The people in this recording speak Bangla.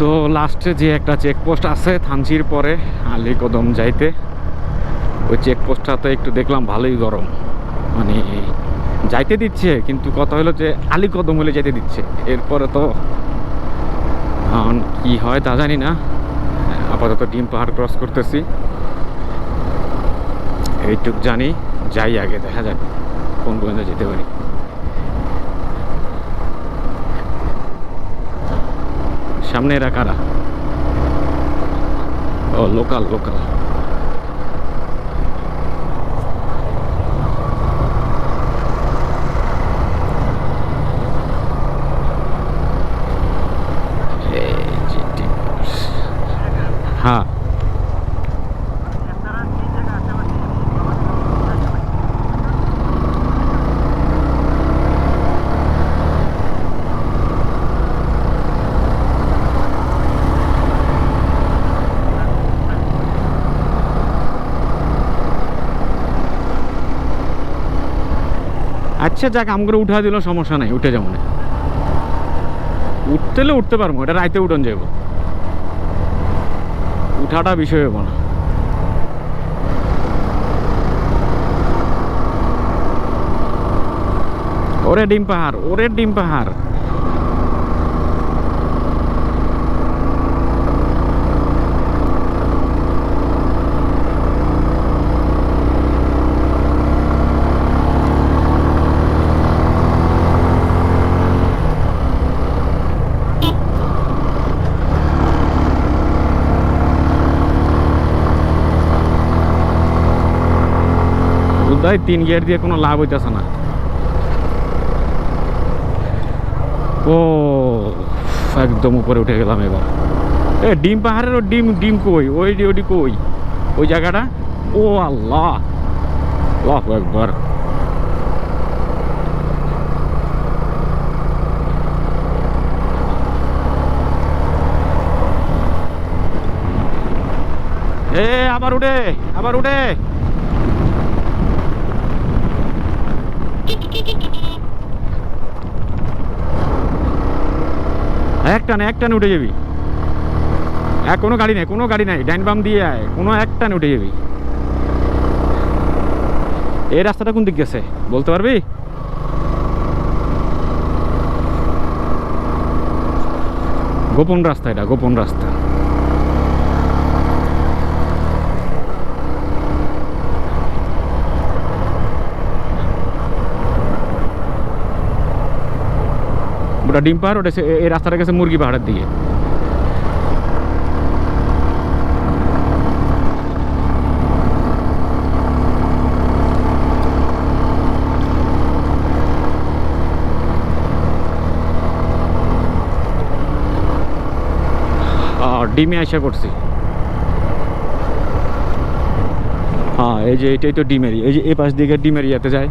তো লাস্টে যে একটা চেকপোস্ট আছে থানচির পরে, আলী কদম যাইতে, ওই চেকপোস্টটাতে একটু দেখলাম ভালোই গরম। মানে যাইতে দিচ্ছে, কিন্তু কথা হলো যে আলী কদম হলে যেতে দিচ্ছে। এরপরে তো এখন কি হয় তা জানি না। আপাতত ডিম পাহাড় ক্রস করতেছি। এইটুক জানি, যাই আগে, দেখা যাক কোন পর্যন্ত যেতে পারি। সামনে এরা কারা ও লোকাল লোকাল হ্যাঁ। আচ্ছা যাক, আমগুলো উঠা দিল, সমস্যা নাই, উঠে যাব না। উঠতেলে উঠতে পারব, এটা রাইতে উঠন যাব উঠাটা বিষয় হব না। ওরে ডিম পাহাড়, ওরে ডিম পাহাড়। উদয় তিন গিয়ার দিয়ে কোনো লাভ হইতেছে না। ও, একদম উপরে উঠে গেলাম এবার। এ, ডিম পাহাড়ের ডিম ডিম কই? ওই ওটি কই? ওই জায়গাটা? ও আল্লাহ! আল্লাহু একবার এ, আবার উঠে আবার উঠে। এক টানে এক টানে উঠে যাবি। এক কোনো গাড়ি নেই, কোনো গাড়ি নাই। ডাইন বাম দিয়ে আয়, কোনো এক টানে উঠে যাবি। এই রাস্তাটা কোন দিক গেছে, বলতে পারবি? গোপন রাস্তা এটা, গোপন রাস্তা। ওটা ডিম পাহাড় ওটা সে- এই রাস্তাটা গেছে মুরগি পাহাড়ের দিকে আহ, ডিমে আসা করছি হ্যাঁ এই যে এটাই তো ডিমের এই যে এ পাশ দিকে ডিমের ইয়াতে যায়